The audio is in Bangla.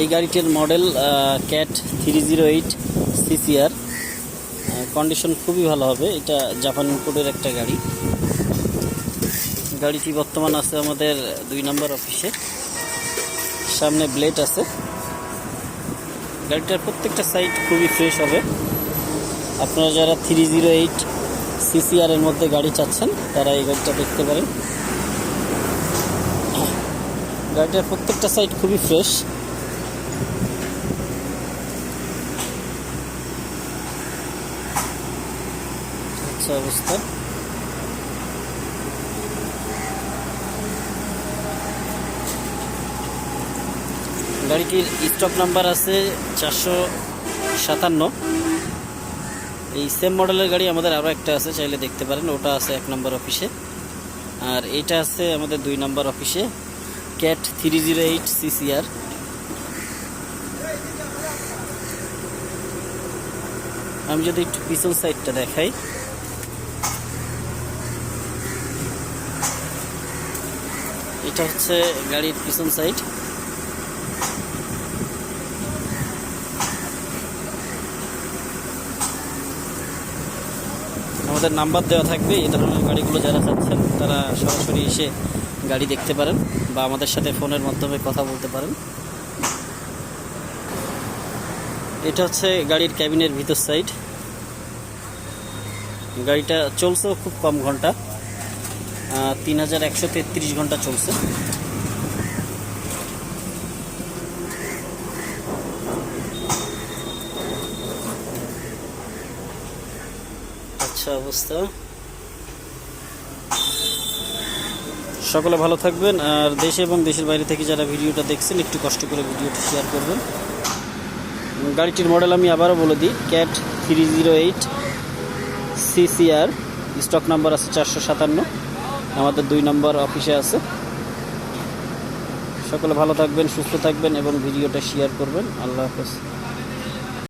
এই গাড়িটির model CAT three zero eight CCR condition খুবই ভালো হবে, এটা জাপান ইম্পোর্টের একটা গাড়ি। গাড়িটি বর্তমান আছে আমাদের দুই নম্বর অফিসে। সামনে ব্লেড আছে। গাড়িটার প্রত্যেকটা সাইড খুবই ফ্রেশ হবে। আপনারা যারা থ্রি জিরো এইট সিসিআর এর মধ্যে গাড়ি চাচ্ছেন, তারা এই গাড়িটা দেখতে পারেন। গাড়িটার প্রত্যেকটা সাইড খুবই ফ্রেশ আচ্ছা অবস্থা। গাড়িটির স্টক নাম্বার আছে চারশো সাতান্ন। এই সেম মডেলের গাড়ি আমাদের আরও একটা আছে, চাইলে দেখতে পারেন। ওটা আছে এক নম্বর অফিসে আর এইটা আছে আমাদের দুই নম্বর অফিসে CAT three zero eight CCR আমি যদি একটু পিছন সাইডটা দেখাই। এটা হচ্ছে গাড়ির পিছন সাইড। আমাদের নাম্বার দেওয়া থাকবে, এই ধরনের গাড়িগুলো যারা চাচ্ছেন, তারা সরাসরি এসে গাড়ি দেখতে পারেন বা আমাদের সাথে ফোনের মাধ্যমে কথা বলতে পারেন। এটা হচ্ছে গাড়ির ক্যাবিনের ভিতর সাইড। গাড়িটা চলছেও খুব কম ঘণ্টা। তিন হাজার একশো তেত্রিশ ঘণ্টা চলছে। আচ্ছা অবস্থা। সকলে ভালো থাকবেন। আর দেশে এবং দেশের বাইরে থেকে যারা ভিডিওটা দেখছেন, একটু কষ্ট করে ভিডিওটি শেয়ার করবেন। গাড়িটির মডেল আমি আবারও বলে দিই CAT three zero eight CCR stock number আছে চারশো সাতান্ন, আমাদের দুই নম্বর অফিসে আছে। সকলে ভালো থাকবেন, সুস্থ থাকবেন এবং ভিডিওটা শেয়ার করবেন। আল্লাহ হাফেজ।